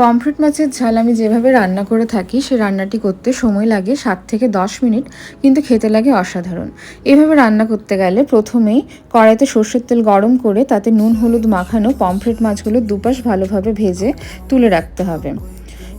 Pomfret মাছের ঝাল আমি যেভাবে রান্না করে থাকি, সে রান্নাটি করতে সময় লাগে সাত থেকে দশ মিনিট, কিন্তু খেতে লাগে অসাধারণ। এভাবে রান্না করতে গেলে প্রথমেই কড়াইতে সর্ষের তেল গরম করে তাতে নুন, হলুদ মাখানো পমফ্রেট মাছগুলো দুপাশ ভালোভাবে ভেজে তুলে রাখতে হবে।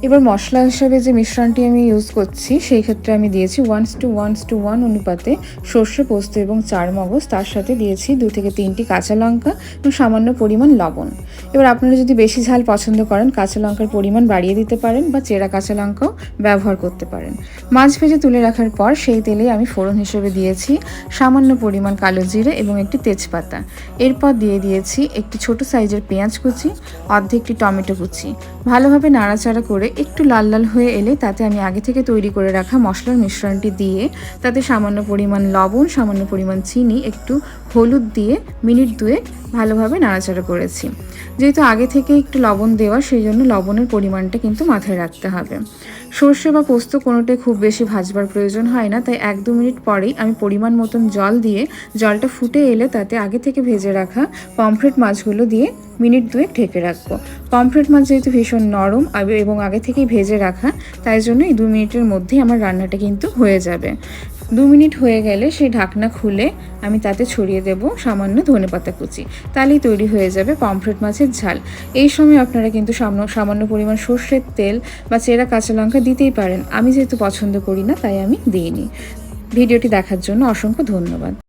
এবার মশলা হিসাবে যে মিশ্রণটি আমি ইউজ করছি, সেই ক্ষেত্রে আমি দিয়েছি ones to ones to one অনুপাতে সর্ষে পোস্ত এবং চার মগজ। তার সাথে দিয়েছি দু থেকে তিনটি কাঁচা লঙ্কা এবং সামান্য পরিমাণ লবণ। এবার আপনারা যদি বেশি ঝাল পছন্দ করেন, কাঁচা লঙ্কার পরিমাণ বাড়িয়ে দিতে পারেন বা চেরা কাঁচা লঙ্কাও ব্যবহার করতে পারেন। মাছ ভেজে তুলে রাখার পর সেই তেলে আমি ফোড়ন হিসেবে দিয়েছি সামান্য পরিমাণ কালো জিরে এবং একটি তেজপাতা। এরপর দিয়ে দিয়েছি একটি ছোট সাইজের পেঁয়াজ কুচি, অর্ধেকটি টমেটো কুচি। ভালোভাবে নাড়াচাড়া করে একটু লাল লাল হয়ে এলে তাতে আমি আগে থেকে তৈরি করে রাখা মশলার মিশ্রণটি দিয়ে তাতে সামান্য পরিমাণ লবণ, সামান্য পরিমাণ চিনি, একটু হলুদ দিয়ে মিনিট দুয়ে ভালোভাবে নাড়াচাড়া করেছি। যেহেতু আগে থেকে একটু লবণ দেওয়া, সেই জন্য লবণের পরিমাণটা কিন্তু মাথায় রাখতে হবে। সর্ষে বা পোস্ত কোনোটাই খুব বেশি ভাজবার প্রয়োজন হয় না, তাই এক দু মিনিট পরেই আমি পরিমাণ মতন জল দিয়ে জলটা ফুটে এলে তাতে আগে থেকে ভেজে রাখা পমফ্রেট মাছগুলো দিয়ে মিনিট দুয়েক ঢেকে রাখব। পমফ্রেট মাছ যেহেতু ভীষণ নরম এবং আগে থেকেই ভেজে রাখা, তাই জন্য এই দু মিনিটের মধ্যেই আমার রান্নাটা কিন্তু হয়ে যাবে। দু মিনিট হয়ে গেলে সেই ঢাকনা খুলে আমি তাতে ছড়িয়ে দেব সামান্য ধনে পাতা কুচি। তাহলেই তৈরি হয়ে যাবে পমফ্রেট মাছের ঝাল। এই সময় আপনারা কিন্তু সামান্য পরিমাণ সর্ষের তেল বা চেরা কাঁচা লঙ্কা দিতেই পারেন। আমি যেহেতু পছন্দ করি না, তাই আমি দিইনি। ভিডিওটি দেখার জন্য অসংখ্য ধন্যবাদ।